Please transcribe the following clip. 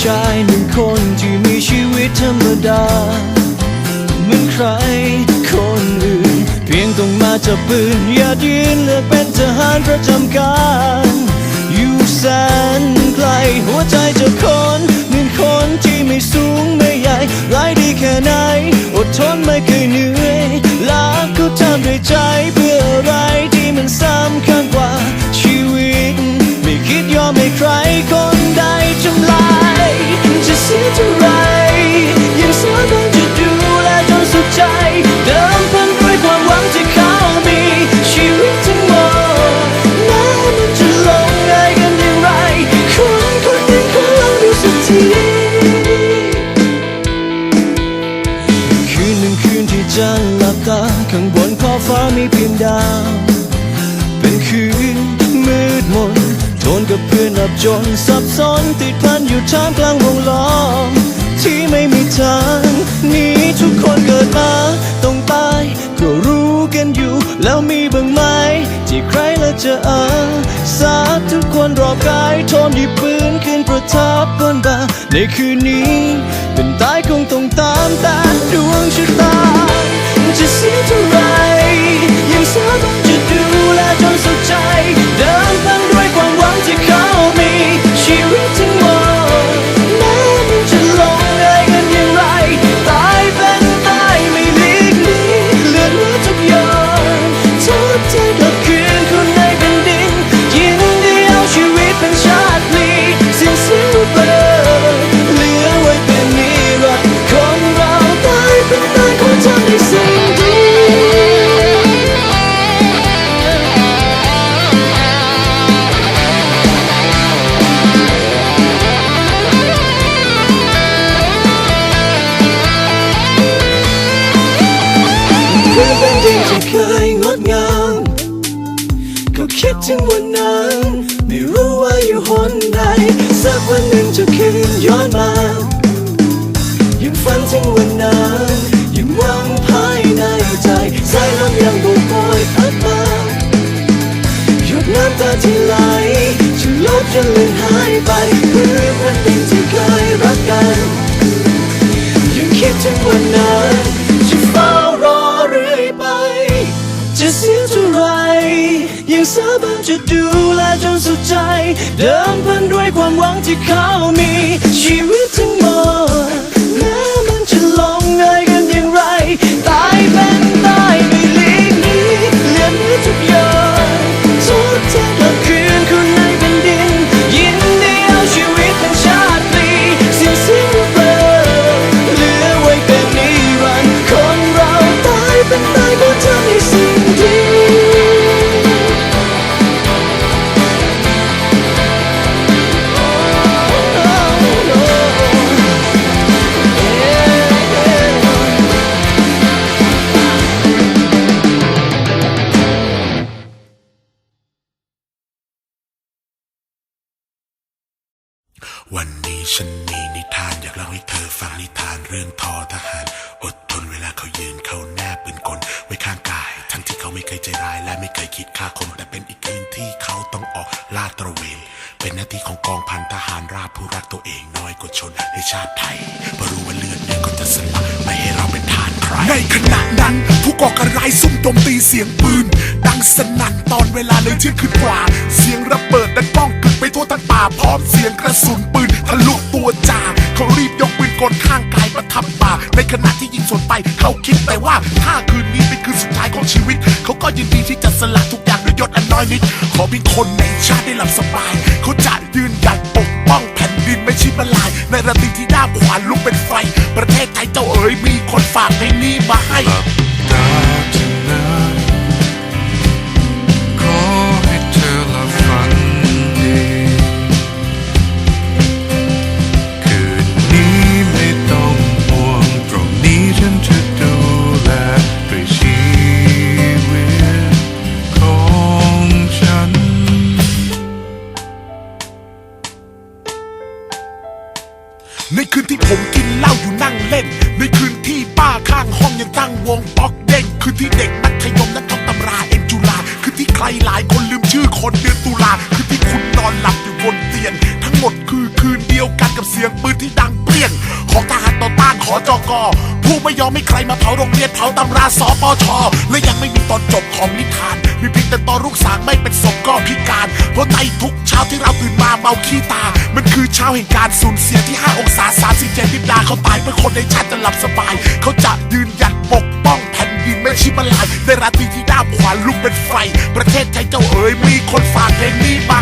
ชายหนึ่งคนที่มีชีวิตธรรมดาเหมือนใครคนอื่น เพียงต้องมาจับปืนอย่ายืนเลือกเป็นทหารประจำการ อยู่แสนไกล หัวใจจะคนหนึ่งคนที่ไม่สูงไม่ใหญ่ร้ายดีแค่ไหน อดทนไม่เคยเหนื่อยรักก็ทำด้วยใจเพื่ออะไรที่มันสำคัญกว่าชีวิต ไม่คิดยอมให้ใครคน จะหลับตาข้างบนขอบฟ้ามีเพียงดาว เป็นคืนมืดมนโทนกับเพื่อนหลับจนสับสนติดพันอยู่ท่ามกลางวงล้อม ที่ไม่มีทางหนี้ทุกคนเกิดมาต้องตายก็รู้กันอยู่ แล้วมีบ้างไหม ที่ใครละจะอาสาทุกคนรอบกายโทนหยิบปืนขึ้นประทับบนบ่าในคืนนี้ เป็นตายคงต้องตามแต่ดวงชะตา จะเสียเท่าไรยังสาต้องจะดูแลจนสุดใจ ถึงวันนั้น ไม่รู้ว่าอยู่หนใด สักวันหนึ่งจะคืนย้อนมายังฝันถึงวันนั้นยังหวังภายในใจสายลมยังโบกโบยพัดมาหยดน้ำตาที่ไหลจะลบจนเลืม วันนี้ฉันมีนิทานอยากเล่าให้เธอฟังนิทานเรื่องทอทหาร อดทนเวลาเขายืนเขาแนบปืนกลไว้ข้างกาย ทั้งที่เขาไม่เคยใจร้ายและไม่เคยคิดฆ่าคนแต่เป็นอีกคืนที่เขาต้องออกลาดตระเวน เป็นหน้าที่ของกองพันทหารราบผู้รักตัวเองน้อยกว่าชนในชาติไทยเพราะรู้ว่าเลือดเนี่ยก็จะสลักไม่ให้เราเป็นทานใครในขณะนั้นผู้ก่อการร้ายซุ่มโจมตีเสียงปืน สนั่นตอนเวลาเลยเที่ยงคืนกว่า เสียงระเบิดดังก้องกึกไปทั่วทั้งป่าพร้อมเสียงกระสุนปืนทะลุตัวจ่าเขารีบยกปืนกลข้างกายประทับป่า ในขณะที่ยิงสวนไปเขาคิดแต่ว่าถ้าคืนนี้เป็นคืนสุดท้ายของชีวิต เขาก็ยินดีที่จะสละทุกอย่างด้วยยศอันน้อยนิด ขอเพียงคนในชาติได้หลับสบาย เขาจะยืนหยัดปกป้องแผ่นดินไม่ชิดมาลาย ในระตีที่ด้าขวานลุกเป็นไฟ ประเทศไทยเจ้าเอ๋ยมีคนฝากในนี้มาให้ กินเหล้าอยู่นั่งเล่น ในคืนที่ป้าข้างห้องยังตั้งวงป๊อกเด้งคืนที่เด็กมัธยมนั้นท่องตำราเอ็นจุฬาคืนที่ใครหลายคนลืมชื่อคนเดือนตุลาคืนที่คุณนอนหลับอยู่บนเตียงทั้งหมดคือคืนเดียวกันกับเสียงปืนที่ดังเปรี้ยงของทหารต่อต้านขอจอกอผู้ไม่ยอมให้ใครมาเผาโรงเรียนเผาตำราสปชและยังไม่มีตอนจบของนิทานมีเพียง อนลูกสางไม่เป็นศพก็พิการ เพราะในทุกเช้าที่เราตื่นมาเมาขี้ตา มันคือเช้าแห่งการสูญเสียที่ 5 องศา37นิดาเขาตายเพื่อคนในชาติจะหลับสบาย เขาจะยืนหยัดปกป้องแผ่นดินไม่ชิบลายในราตรีที่ด้ามขวานลุกเป็นไฟ ประเทศไทยเจ้าเอ๋ยมีคนฝากเพลงนี้มา